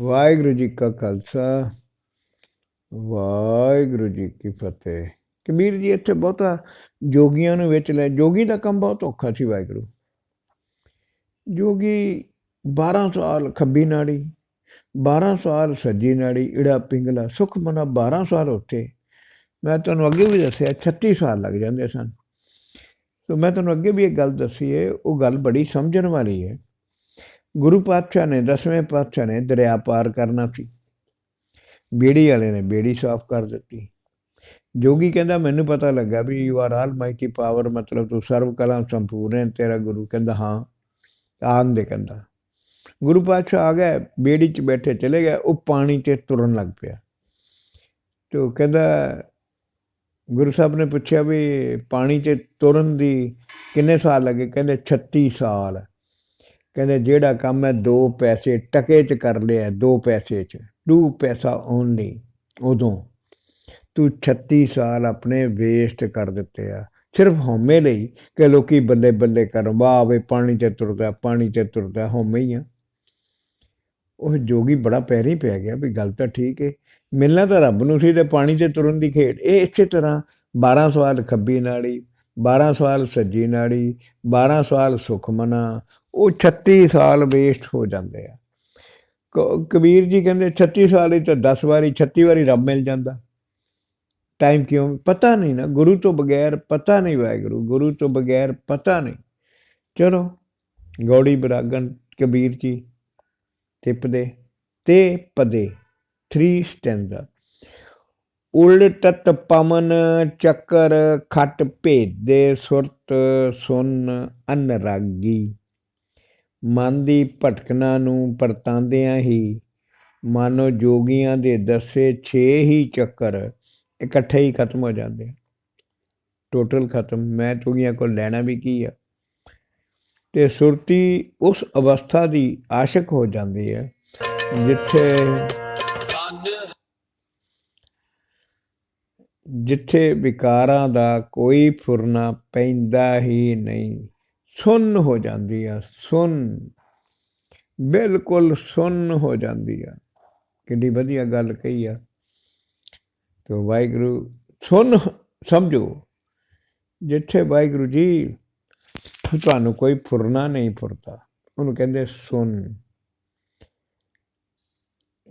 ਵਾਹਿਗੁਰੂ ਜੀ ਕਾ ਖਾਲਸਾ, ਵਾਹਿਗੁਰੂ ਜੀ ਕੀ ਫਤਿਹ। ਕਬੀਰ ਜੀ, ਇੱਥੇ ਬਹੁਤਾ ਜੋਗੀਆਂ ਨੂੰ ਵਿੱਚ ਲੈ। ਜੋਗੀ ਦਾ ਕੰਮ ਬਹੁਤ ਔਖਾ ਸੀ ਵਾਹਿਗੁਰੂ। ਜੋਗੀ 12 ਸਾਲ ਖੱਬੀ ਨਾੜੀ 12 ਸਾਲ ਸੱਜੀ ਨਾੜੀ ਇੜਾ ਪਿੰਗਲਾ, ਸੁਖ ਮਨਾ 12 ਸਾਲ ਉੱਥੇ। ਮੈਂ ਤੁਹਾਨੂੰ ਅੱਗੇ ਵੀ ਦੱਸਿਆ 36 ਸਾਲ ਲੱਗ ਜਾਂਦੇ ਸਨ। ਸੋ ਮੈਂ ਤੁਹਾਨੂੰ ਅੱਗੇ ਵੀ ਇੱਕ ਗੱਲ ਦੱਸੀ ਹੈ, ਉਹ ਗੱਲ ਬੜੀ ਸਮਝਣ ਵਾਲੀ ਹੈ। ਗੁਰੂ ਪਾਤਸ਼ਾਹ ਨੇ, ਦਸਵੇਂ ਪਾਤਸ਼ਾਹ ਨੇ ਦਰਿਆ ਪਾਰ ਕਰਨਾ ਸੀ। ਬੇੜੀ ਵਾਲੇ ਨੇ ਬੇੜੀ ਸਾਫ਼ ਕਰ ਦਿੱਤੀ। ਜੋਗੀ ਕਹਿੰਦਾ, ਮੈਨੂੰ ਪਤਾ ਲੱਗਾ we you are all mighty power ਮਤਲਬ ਤੂੰ ਸਰਵ ਕਲਾ ਸੰਪੂਰਨ ਹੈ, ਤੇਰਾ ਗੁਰੂ ਕਹਿੰਦਾ, ਹਾਂ। ਆਨ ਦੇ ਕਹਿੰਦਾ। ਗੁਰੂ ਪਾਤਸ਼ਾਹ ਆ ਗਏ ਬੇੜੀ 'ਚ ਬੈਠੇ ਚਲੇ ਗਏ ਉਹ ਪਾਣੀ 'ਤੇ ਤੁਰਨ ਲੱਗ ਪਿਆ। ਤੇ ਉਹ ਕਹਿੰਦਾ, ਗੁਰੂ ਸਾਹਿਬ ਨੇ ਪੁੱਛਿਆ ਵੀ ਪਾਣੀ 'ਚ ਤੁਰਨ ਦੀ ਕਿੰਨੇ ਸਾਲ ਲੱਗੇ? ਕਹਿੰਦੇ 36 ਸਾਲ। ਕਹਿੰਦੇ, ਜਿਹੜਾ ਕੰਮ ਹੈ ਦੋ ਪੈਸੇ ਟਕੇ 'ਚ ਕਰ ਲਿਆ, ਦੋ ਪੈਸੇ 'ਚ ਟੂ ਪੈਸਾ ਓਨਲੀ ਉਦੋਂ। ਤੂੰ 36 ਸਾਲ ਆਪਣੇ ਵੇਸਟ ਕਰ ਦਿੱਤੇ ਆ। ਸਿਰਫ ਹਉਮੈ ਲਈ ਕਿ ਲੋਕੀ ਬੱਲੇ ਬੱਲੇ ਕਰ, ਵਾਹ, ਵੇ, ਪਾਣੀ 'ਚ ਤੁਰਦਾ, ਪਾਣੀ 'ਚ ਤੁਰਦਾ, ਹਉਮੈ ਹੀ ਆ। ਉਹ ਜੋਗੀ ਬੜਾ ਪੈਰੀ ਪੈ ਗਿਆ ਵੀ ਗੱਲ ਤਾਂ ਠੀਕ ਏ। ਮਿਲਣਾ ਤਾਂ ਰੱਬ ਨੂੰ ਸੀ ਤੇ ਪਾਣੀ 'ਚ ਤੁਰਨ ਦੀ ਖੇਡ। ਇਹ ਇਸੇ ਤਰ੍ਹਾਂ 12 ਸਵਾਲ ਖੱਬੀ ਨਾੜੀ 12 ਸਵਾਲ ਸੱਜੀ ਨਾੜੀ 12 ਸਵਾਲ ਸੁਖਮਨਾ ਉਹ 36 ਸਾਲ ਵੇਸਟ ਹੋ ਜਾਂਦੇ ਆ। ਕ- ਕਬੀਰ ਜੀ ਕਹਿੰਦੇ 36 ਸਾਲ ਹੀ ਤਾਂ 10 ਵਾਰੀ 36 ਵਾਰੀ ਰੱਬ ਮਿਲ ਜਾਂਦਾ। ਟਾਈਮ ਕਿਉਂ? ਪਤਾ ਨਹੀਂ ਨਾ, ਗੁਰੂ ਤੋਂ ਬਗੈਰ ਪਤਾ ਨਹੀਂ ਵਾਹਿਗੁਰੂ, ਗੁਰੂ ਤੋਂ ਬਗੈਰ ਪਤਾ ਨਹੀਂ। ਚਲੋ, ਗੌੜੀ ਬਰਾਗਨ ਕਬੀਰ ਜੀ ਤਿਪਦੇ ਤੇ ਪਦੇ 3 ਸਟੈਂਜ਼ਾ ਉਲਟਤ ਪਮਨ ਚੱਕਰ ਖੱਟ ਭੇਦੇ ਸੁਰਤ ਸੁਨ ਅਨਰਾਗੀ। ਮਨ ਦੀ ਭਟਕਣਾ ਨੂੰ ਪਰਤਾਂਦਿਆਂ ਹੀ ਮਾਨੋ ਜੋਗੀਆਂ ਦੇ ਦੱਸੇ 6 ਹੀ ਚੱਕਰ ਇਕੱਠੇ ਹੀ ਖਤਮ ਹੋ ਜਾਂਦੇ ਟੋਟਲ ਖਤਮ। ਮੈਂ ਤੁਗੀਆਂ ਕੋਲ ਲੈਣਾ ਵੀ ਕੀ ਆ? ਤੇ ਸੁਰਤੀ ਉਸ ਅਵਸਥਾ ਦੀ ਆਸ਼ਕ ਹੋ ਜਾਂਦੀ ਹੈ ਜਿੱਥੇ ਜਿੱਥੇ ਵਿਕਾਰਾਂ ਦਾ ਕੋਈ ਫੁਰਨਾ ਪੈਂਦਾ ਹੀ ਨਹੀਂ। ਸੁੰਨ ਹੋ ਜਾਂਦੀ ਆ, ਸੁੰਨ। ਬਿਲਕੁਲ ਸੁੰਨ ਹੋ ਜਾਂਦੀ ਆ। ਕਿੰਨੀ ਵਧੀਆ ਗੱਲ ਕਹੀ ਆ। ਤੇ ਵਾਹਿਗੁਰੂ, ਸੁੰਨ ਸਮਝੋ, ਜਿੱਥੇ ਵਾਹਿਗੁਰੂ ਜੀ ਤੁਹਾਨੂੰ ਕੋਈ ਫੁਰਨਾ ਨਹੀਂ ਫੁਰਦਾ, ਉਹਨੂੰ ਕਹਿੰਦੇ ਸੁੰਨ।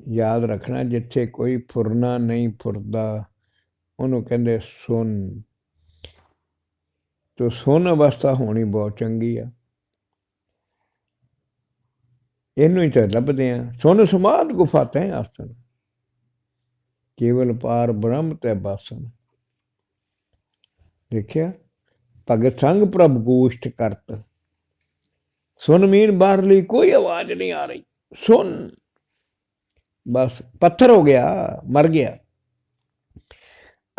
ਯਾਦ ਰੱਖਣਾ, ਜਿੱਥੇ ਕੋਈ ਫੁਰਨਾ ਨਹੀਂ ਫੁਰਦਾ, ਉਹਨੂੰ ਕਹਿੰਦੇ ਸੁੰਨ। ਤੋ ਸੁਣ ਅਵਸਥਾ ਹੋਣੀ ਬਹੁਤ ਚੰਗੀ ਆ। ਇਹਨੂੰ ਹੀ ਤਾਂ ਲੱਭਦੇ ਆ। ਸੁਣ ਸਮਾਦ ਗੁਫਾ ਤੈ ਆਸਨ ਕੇਵਲ ਪਾਰ ਬ੍ਰਹਮ ਤੇ ਬਾਸਨ ਦੇਖਿਆ? ਭਗਤ ਸੰਗ ਪ੍ਰਭ ਗੋਸ਼ਟ ਕਰਤ। ਸੁਨ ਮੀਨ ਬਾਹਰਲੀ ਕੋਈ ਆਵਾਜ਼ ਨਹੀਂ ਆ ਰਹੀ। ਸੁਣ। ਬਸ ਪੱਥਰ ਹੋ ਗਿਆ, ਮਰ ਗਿਆ।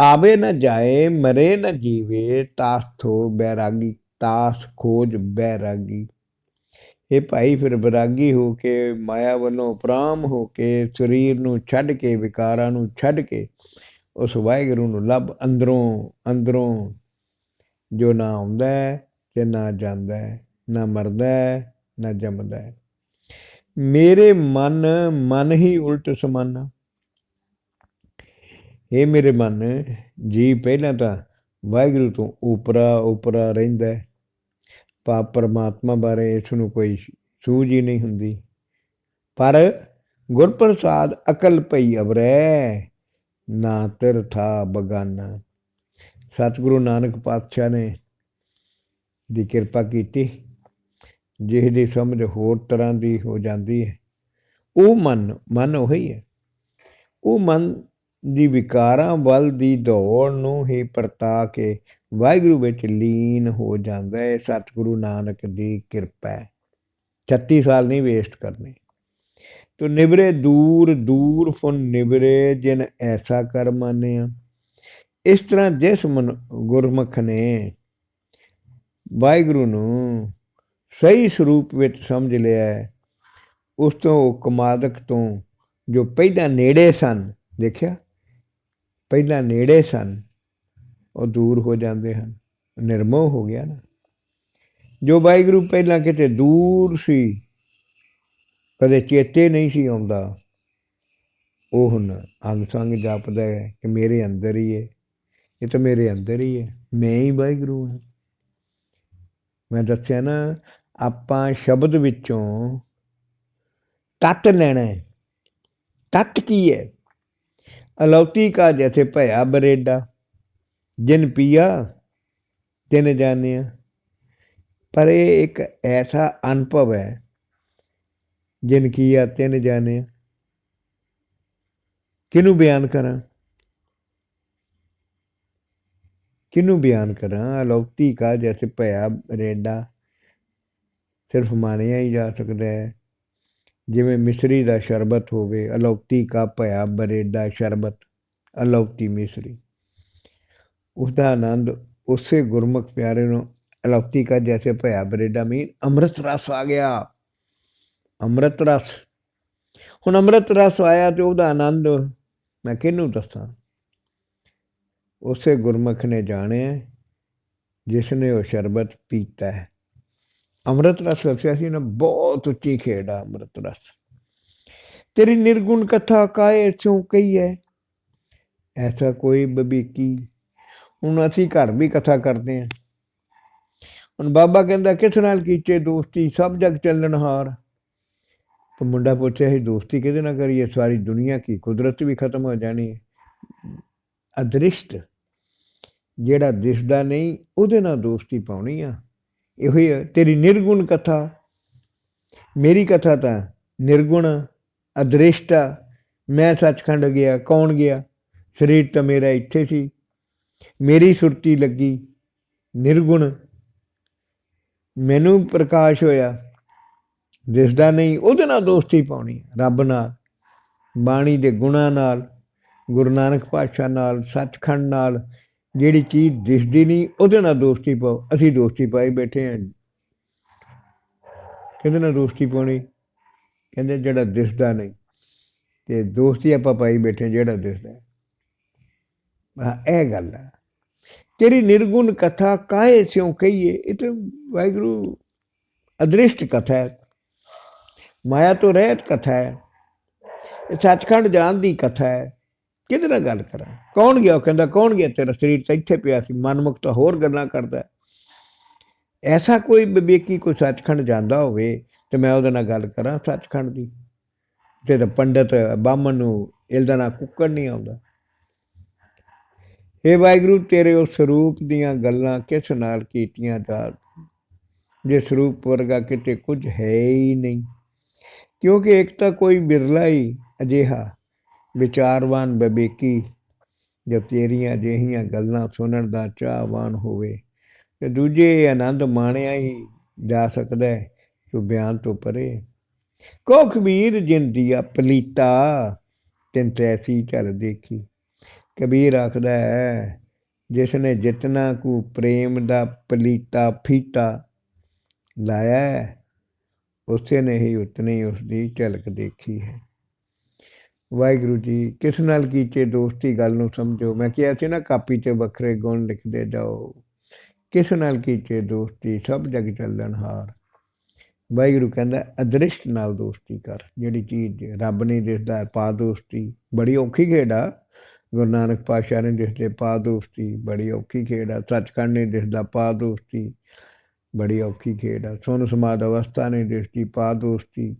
ਆਵੇ ਨਾ ਜਾਏ, ਮਰੇ ਨਾ ਜੀਵੇ, ਤਾਸ ਥੋ ਬੈਰਾਗੀ, ਤਾਸ ਖੋਜ ਬੈਰਾਗੀ। ਇਹ ਭਾਈ, ਫਿਰ ਵਿਰਾਗੀ ਹੋ ਕੇ, ਮਾਇਆ ਵੱਲੋਂ ਉਪਰਾਮ ਹੋ ਕੇ, ਸਰੀਰ ਨੂੰ ਛੱਡ ਕੇ, ਵਿਕਾਰਾਂ ਨੂੰ ਛੱਡ ਕੇ, ਉਸ ਵਾਹਿਗੁਰੂ ਨੂੰ ਲੱਭ ਅੰਦਰੋਂ ਅੰਦਰੋਂ ਜੋ ਨਾ ਆਉਂਦਾ ਹੈ, ਤੇ ਨਾ ਜਾਂਦਾ ਨਾ ਮਰਦਾ ਨਾ ਜੰਮਦਾ ਮੇਰੇ ਮਨ ਮਨ ਹੀ ਉਲਟ ਸਮਾਨਾ। ਇਹ ਮੇਰੇ ਮਨ, ਜੀ ਪਹਿਲਾਂ ਤਾਂ ਵਾਹਿਗੁਰੂ ਤੋਂ ਉਪਰਾ ਉਪਰਾ ਰਹਿੰਦਾ ਹੈ। ਪਾਪ ਪਰਮਾਤਮਾ ਬਾਰੇ ਇਸ ਨੂੰ ਕੋਈ ਸੂਝ ਹੀ ਨਹੀਂ ਹੁੰਦੀ। ਪਰ ਗੁਰਪ੍ਰਸਾਦ ਅਕਲ ਪਈ ਅਵਰੈ, ਨਾ ਤਿਰ ਥਾ ਬਗਾਨਾ। ਸਤਿਗੁਰੂ ਨਾਨਕ ਪਾਤਸ਼ਾਹ ਨੇ ਦੀ ਕਿਰਪਾ ਕੀਤੀ ਜਿਹਦੀ ਸਮਝ ਹੋਰ ਤਰ੍ਹਾਂ ਦੀ ਹੋ ਜਾਂਦੀ ਹੈ। ਉਹ ਮਨ ਮਨ ਉਹੀ ਹੈ। ਉਹ ਮਨ ਦੀ ਵਿਕਾਰਾਂ ਵੱਲ ਦੀ ਦੌੜ ਨੂੰ ਹੀ ਪਰਤਾ ਕੇ ਵਾਹਿਗੁਰੂ ਵਿੱਚ ਲੀਨ ਹੋ ਜਾਂਦਾ ਹੈ। ਸਤਿਗੁਰੂ ਨਾਨਕ ਦੀ ਕਿਰਪਾ ਹੈ। 36 ਸਾਲ ਨਹੀਂ ਵੇਸਟ ਕਰਨੇ। ਤੋ ਨਿਵਰੇ ਦੂਰ ਦੂਰ ਫੁਨ ਨਿਵਰੇ ਜਿਨ ਐਸਾ ਕਰ ਮਾਨਿਆ। ਇਸ ਤਰ੍ਹਾਂ ਜਿਸ ਮਨ ਗੁਰਮੁਖ ਨੇ ਵਾਹਿਗੁਰੂ ਨੂੰ ਸਹੀ ਸਰੂਪ ਵਿੱਚ ਸਮਝ ਲਿਆ ਹੈ, ਉਸ ਤੋਂ ਉਹ ਕਮਾਦਕ ਤੋਂ ਜੋ ਪਹਿਲਾਂ ਨੇੜੇ ਸਨ ਦੇਖਿਆ? ਪਹਿਲਾਂ ਨੇੜੇ ਸਨ, ਉਹ ਦੂਰ ਹੋ ਜਾਂਦੇ ਹਨ। ਨਿਰਮੋਹ ਹੋ ਗਿਆ ਨਾ। ਜੋ ਵਾਹਿਗੁਰੂ ਪਹਿਲਾਂ ਕਿਤੇ ਦੂਰ ਸੀ, ਕਦੇ ਚੇਤੇ ਨਹੀਂ ਸੀ ਆਉਂਦਾ, ਉਹ ਹੁਣ ਅੰਗ ਸੰਗ ਜਪਦਾ ਹੈ ਕਿ ਮੇਰੇ ਅੰਦਰ ਹੀ ਹੈ। ਇਹ ਤਾਂ ਮੇਰੇ ਅੰਦਰ ਹੀ ਹੈ। ਮੈਂ ਹੀ ਵਾਹਿਗੁਰੂ ਹਾਂ। ਮੈਂ ਦੱਸਿਆ ਨਾ, ਆਪਾਂ ਸ਼ਬਦ ਵਿੱਚੋਂ ਤੱਤ ਲੈਣਾ ਹੈ। ਤੱਤ ਕੀ ਹੈ? ਅਲੌਤੀ ਕਾ ਜੈਸੇ ਭਇਆ ਬਰੇਡਾ। ਜਿਨ ਪੀਆ, ਤਿਨ ਜਾਣਿਆ। ਪਰ ਇਹ ਇੱਕ ਐਸਾ ਅਨੁਭਵ ਹੈ, ਜਿਨ ਕੀਆ, ਤਿਨ ਜਾਣਿਆ। ਕਿਹਨੂੰ ਬਿਆਨ ਕਰਾਂ? ਕਿਹਨੂੰ ਬਿਆਨ ਕਰਾਂ? ਅਲੌਕੀ ਕਾ ਜੈਸੇ ਭਇਆ ਰੇਡਾ ਸਿਰਫ ਮਾਨਿਆ ਹੀ ਜਾ ਸਕਦਾ ਹੈ। ਜਿਵੇਂ ਮਿਸਰੀ ਦਾ ਸ਼ਰਬਤ ਹੋਵੇ ਅਲੌਕੀ ਕਾ ਭਇਆ ਬਰੇਡਾ ਸ਼ਰਬਤ ਅਲੌਕਤੀ ਮਿਸਰੀ। ਉਸ ਦਾ ਆਨੰਦ ਉਸੇ ਗੁਰਮੁਖ ਪਿਆਰੇ ਨੂੰ ਅਲੌਕੀ ਕਾ ਜੈਸੇ ਭਇਆ ਬਰੇਡਾ ਮੀਨ ਅੰਮ੍ਰਿਤ ਰਸ ਆ ਗਿਆ। ਅੰਮ੍ਰਿਤ ਰਸ। ਹੁਣ ਅੰਮ੍ਰਿਤ ਰਸ ਆਇਆ ਤੇ ਉਹਦਾ ਆਨੰਦ ਮੈਂ ਕਿਹਨੂੰ ਦੱਸਾਂ? ਉਸੇ ਗੁਰਮੁਖ ਨੇ ਜਾਣਿਆ ਜਿਸ ਨੇ ਉਹ ਸ਼ਰਬਤ ਪੀਤਾ ਹੈ। ਅੰਮ੍ਰਿਤ ਰਸ ਦੱਸਿਆ ਸੀ ਨਾ, ਬਹੁਤ ਉੱਚੀ ਖੇਡ ਆ ਅੰਮ੍ਰਿਤ ਰਸ। ਤੇਰੀ ਨਿਰਗੁਣ ਕਥਾ ਕਾਏ ਚੋਂ ਕਹੀ ਹੈ ਐਸਾ ਕੋਈ ਬਬੀਕੀ? ਹੁਣ ਅਸੀਂ ਘਰ ਵੀ ਕਥਾ ਕਰਦੇ ਹਾਂ ਹੁਣ ਬਾਬਾ ਕਹਿੰਦਾ, ਕਿਸ ਨਾਲ ਕੀਤੇ ਦੋਸਤੀ? ਸਭ ਜਗ ਚੱਲਣ ਹਾਰ। ਤਾਂ ਮੁੰਡਾ ਪੁੱਛਿਆ ਸੀ ਦੋਸਤੀ ਕਿਹਦੇ ਨਾਲ ਕਰੀਏ? ਸਾਰੀ ਦੁਨੀਆ ਕੀ? ਕੁਦਰਤ ਵੀ ਖਤਮ ਹੋ ਜਾਣੀ ਹੈ ਅਦ੍ਰਿਸ਼ਟ, ਜਿਹੜਾ ਦਿਸਦਾ ਨਹੀਂ, ਉਹਦੇ ਨਾਲ ਦੋਸਤੀ ਪਾਉਣੀ ਆ। ਇਹੋ ਹੀ ਹੈ, ਤੇਰੀ ਨਿਰਗੁਣ ਕਥਾ ਮੇਰੀ ਕਥਾ ਤਾਂ ਨਿਰਗੁਣ ਅਦ੍ਰਿਸ਼ਟ ਆ ਮੈਂ ਸੱਚਖੰਡ ਗਿਆ ਕੌਣ ਗਿਆ? ਸਰੀਰ ਤਾਂ ਮੇਰਾ ਇੱਥੇ ਸੀ। ਮੇਰੀ ਸੁਰਤੀ ਲੱਗੀ ਨਿਰਗੁਣ। ਮੈਨੂੰ ਪ੍ਰਕਾਸ਼ ਹੋਇਆ ਦਿਸਦਾ ਨਹੀਂ ਉਹਦੇ ਨਾਲ ਦੋਸਤੀ ਪਾਉਣੀ ਰੱਬ ਨਾਲ ਬਾਣੀ ਦੇ ਗੁਣਾਂ ਨਾਲ ਗੁਰੂ ਨਾਨਕ ਪਾਤਸ਼ਾਹ ਨਾਲ ਸੱਚਖੰਡ ਨਾਲ ਜਿਹੜੀ ਚੀਜ਼ ਦਿਸਦੀ ਨਹੀਂ, ਉਹਦੇ ਨਾਲ ਦੋਸਤੀ ਪਾਓ। ਅਸੀਂ ਦੋਸਤੀ ਪਾਈ ਬੈਠੇ ਹਾਂ ਕਿਹਦੇ ਨਾਲ ਦੋਸਤੀ ਪਾਉਣੀ। ਕਹਿੰਦੇ ਜਿਹੜਾ ਦਿਸਦਾ ਨਹੀਂ। ਤੇ ਦੋਸਤੀ ਆਪਾਂ ਪਾਈ ਬੈਠੇ ਜਿਹੜਾ ਦਿਸਦਾ। ਹੈ। ਇਹ ਗੱਲ ਹੈ ਤੇਰੀ ਨਿਰਗੁਣ ਕਥਾ ਕਾਹੇ ਸਿਉ ਕਹੀਏ? ਇਹ ਤਾਂ ਵਾਹਿਗੁਰੂ ਅਦ੍ਰਿਸ਼ਟ ਕਥਾ ਹੈ। ਮਾਇਆ ਤੋਂ ਰਹਿਤ ਕਥਾ ਹੈ। ਇਹ ਸੱਚਖੰਡ ਜਾਣ ਦੀ ਕਥਾ ਹੈ। ਕਿਹਦੇ ਨਾਲ ਗੱਲ ਕਰਾਂ? ਕੌਣ ਗਿਆ? ਉਹ ਕਹਿੰਦਾ, ਕੌਣ ਗਿਆ ਤੇਰਾ ਸਰੀਰ? ਤਾਂ ਇੱਥੇ ਪਿਆ ਸੀ। ਮਨਮੁਖ ਤਾਂ ਹੋਰ ਗੱਲਾਂ ਕਰਦਾ ਐਸਾ ਕੋਈ ਵਿਵੇਕੀ ਕੋਈ ਸੱਚਖੰਡ ਜਾਂਦਾ ਹੋਵੇ ਤੇ ਮੈਂ ਉਹਦੇ ਨਾਲ ਗੱਲ ਕਰਾਂ ਸੱਚਖੰਡ ਦੀ। ਤੇ ਤਾਂ ਪੰਡਤ ਬਾਹਮਣ ਨੂੰ ਇਹਦਾ ਕੁੱਕੜ ਨਹੀਂ ਆਉਂਦਾ। ਇਹ ਵਾਹਿਗੁਰੂ, ਤੇਰੇ ਉਸ ਸਰੂਪ ਦੀਆਂ ਗੱਲਾਂ ਕਿਸ ਨਾਲ ਕੀਤੀਆਂ ਜਾ ਜੇ ਸਰੂਪ ਵਰਗਾ ਕਿਤੇ ਕੁਝ ਹੈ ਹੀ ਨਹੀਂ। ਕਿਉਂਕਿ ਇੱਕ ਤਾਂ ਕੋਈ ਬਿਰਲਾ ਹੀ ਅਜਿਹਾ ਵਿਚਾਰਵਾਨ ਬਬੇਕੀ ਜੋ ਤੇਰੀਆਂ ਜਿਹੀਆਂ ਗੱਲਾਂ ਸੁਣਨ ਦਾ ਚਾਹਵਾਨ ਹੋਵੇ, ਤੇ ਦੂਜੇ ਆਨੰਦ ਮਾਣਿਆ ਹੀ ਜਾ ਸਕਦਾ ਹੈ ਤੋ ਬਿਆਨ ਤੋਂ ਪਰੇ। ਕੋ ਕਬੀਰ ਜਿਨ ਦੀਆ ਪਲੀਤਾ ਤਿੰਨ ਤੈਸੀ ਚੱਲ ਦੇਖੀ। ਕਬੀਰ ਆਖਦਾ ਹੈ ਜਿਸ ਨੇ ਜਿਤਨਾ ਕੁ ਪ੍ਰੇਮ ਦਾ ਪਲੀਤਾ ਫੀਤਾ ਲਾਇਆ ਉਸੇ ਨੇ ਹੀ ਉਤਨੀ ਉਸ ਦੀ ਝਲਕ ਦੇਖੀ ਹੈ। ਵਾਹਿਗੁਰੂ ਜੀ, ਕਿਸ ਨਾਲ ਕੀਚੇ ਦੋਸਤੀ ਗੱਲ ਨੂੰ ਸਮਝੋ? ਮੈਂ ਕਿਹਾ ਸੀ ਨਾ, ਕਾਪੀ ਤੇ ਵੱਖਰੇ ਗੁਣ ਲਿਖਦੇ ਜਾਓ। ਕਿਸ ਨਾਲ ਕੀਚੇ ਦੋਸਤੀ? ਸਭ ਜਗ ਚੱਲਣ ਹਾਰ। ਵਾਹਿਗੁਰੂ ਕਹਿੰਦਾ, ਅਦ੍ਰਿਸ਼ਟ ਨਾਲ ਦੋਸਤੀ ਕਰ। ਜਿਹੜੀ ਚੀਜ਼ ਰੱਬ ਨਹੀਂ ਦਿਸਦਾ ਪਾ ਦੋਸਤੀ, ਬੜੀ ਔਖੀ ਖੇਡ ਆ। ਗੁਰੂ ਨਾਨਕ ਪਾਤਸ਼ਾਹ ਨੇ ਦਿਸਦੇ ਪਾ ਦੋਸਤੀ, ਬੜੀ ਔਖੀ ਖੇਡ ਆ। ਸੱਚਖੰਡ ਨੇ ਦਿਸਦਾ ਪਾ ਦੋਸਤੀ, ਬੜੀ ਔਖੀ ਖੇਡ ਆ। ਸੁਨ ਸਮਾਦ ਅਵਸਥਾ ਨੇ ਦਿਸਦੀ ਪਾ ਦੋਸਤੀ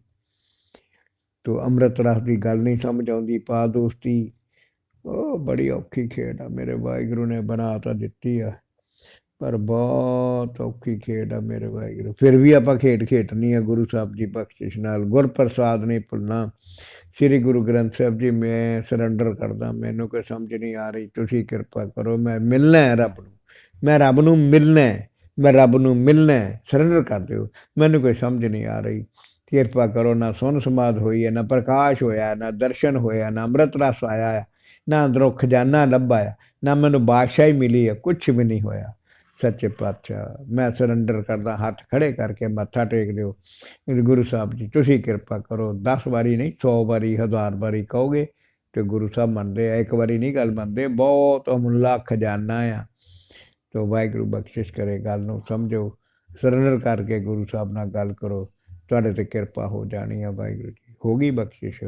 ਤੋ ਅੰਮ੍ਰਿਤ ਰਸ ਦੀ ਗੱਲ ਨਹੀਂ ਸਮਝ ਆਉਂਦੀ, ਪਾ ਦੋਸਤੀ। ਉਹ ਬੜੀ ਔਖੀ ਖੇਡ ਆ, ਮੇਰੇ ਵਾਹਿਗੁਰੂ ਨੇ ਬਣਾ ਤਾਂ ਦਿੱਤੀ ਆ, ਪਰ ਬਹੁਤ ਔਖੀ ਖੇਡ ਆ ਮੇਰੇ ਵਾਹਿਗੁਰੂ। ਫਿਰ ਵੀ ਆਪਾਂ ਖੇਡ ਖੇਡਣੀ ਆ, ਗੁਰੂ ਸਾਹਿਬ ਦੀ ਬਖਸ਼ਿਸ਼ ਨਾਲ। ਗੁਰ ਪ੍ਰਸਾਦ ਨਹੀਂ ਭੁੱਲਣਾ। ਸ੍ਰੀ ਗੁਰੂ ਗ੍ਰੰਥ ਸਾਹਿਬ ਜੀ, ਮੈਂ ਸਰੈਂਡਰ ਕਰਦਾ, ਮੈਨੂੰ ਕੋਈ ਸਮਝ ਨਹੀਂ ਆ ਰਹੀ, ਤੁਸੀਂ ਕਿਰਪਾ ਕਰੋ, ਮੈਂ ਮਿਲਣਾ ਹੈ ਰੱਬ ਨੂੰ। ਮੈਂ ਰੱਬ ਨੂੰ ਮਿਲਣਾ ਹੈ, ਮੈਂ ਰੱਬ ਨੂੰ ਮਿਲਣਾ ਸਰੈਂਡਰ ਕਰ ਦਿਓ। ਮੈਨੂੰ ਕੋਈ ਸਮਝ ਨਹੀਂ ਆ ਰਹੀ। ਕਿਰਪਾ ਕਰੋ ਨਾ ਸੁਨ ਸਮਾਦ ਹੋਈ ਹੈ ਨਾ ਪ੍ਰਕਾਸ਼ ਹੋਇਆ ਨਾ ਦਰਸ਼ਨ ਹੋਇਆ ਨਾ ਅੰਮ੍ਰਿਤ ਰਸ ਆਇਆ ਹੈ, ਨਾ ਅੰਦਰੋਂ ਖਜ਼ਾਨਾ ਲੱਭਾ ਹੈ, ਨਾ ਮੈਨੂੰ ਬਾਦਸ਼ਾਹੀ ਮਿਲੀ ਹੈ ਕੁਝ ਵੀ ਨਹੀਂ ਹੋਇਆ। ਸੱਚੇ ਪਾਤਸ਼ਾਹ ਮੈਂ ਸਰੈਂਡਰ ਕਰਦਾ ਹੱਥ ਖੜੇ ਕਰਕੇ ਮੱਥਾ ਟੇਕ ਦਿਓ ਗੁਰੂ ਸਾਹਿਬ ਜੀ ਤੁਸੀਂ ਕਿਰਪਾ ਕਰੋ 10 ਵਾਰੀ ਨਹੀਂ 100 ਵਾਰੀ ਹਜ਼ਾਰ ਵਾਰੀ ਕਹੋਗੇ ਤੇ ਗੁਰੂ ਸਾਹਿਬ ਮੰਨਦੇ ਆ ਇੱਕ ਵਾਰੀ ਨਹੀਂ ਗੱਲ ਮੰਨਦੇ ਬਹੁਤ ਅਮੁੱਲਾ ਖਜ਼ਾਨਾ ਆ। ਤੋ ਵਾਹਿਗੁਰੂ ਬਖਸ਼ਿਸ਼ ਕਰੇ ਗੱਲ ਨੂੰ ਸਮਝੋ ਸਰੈਂਡਰ ਕਰਕੇ ਗੁਰੂ ਸਾਹਿਬ ਨਾਲ ਗੱਲ ਕਰੋ। ਤੁਹਾਡੇ ਤੇ ਕਿਰਪਾ ਹੋ ਜਾਣੀ ਆ ਵਾਹਿਗੁਰੂ ਜੀ। ਹੋ ਗਈ ਬਖਸ਼ਿਸ਼।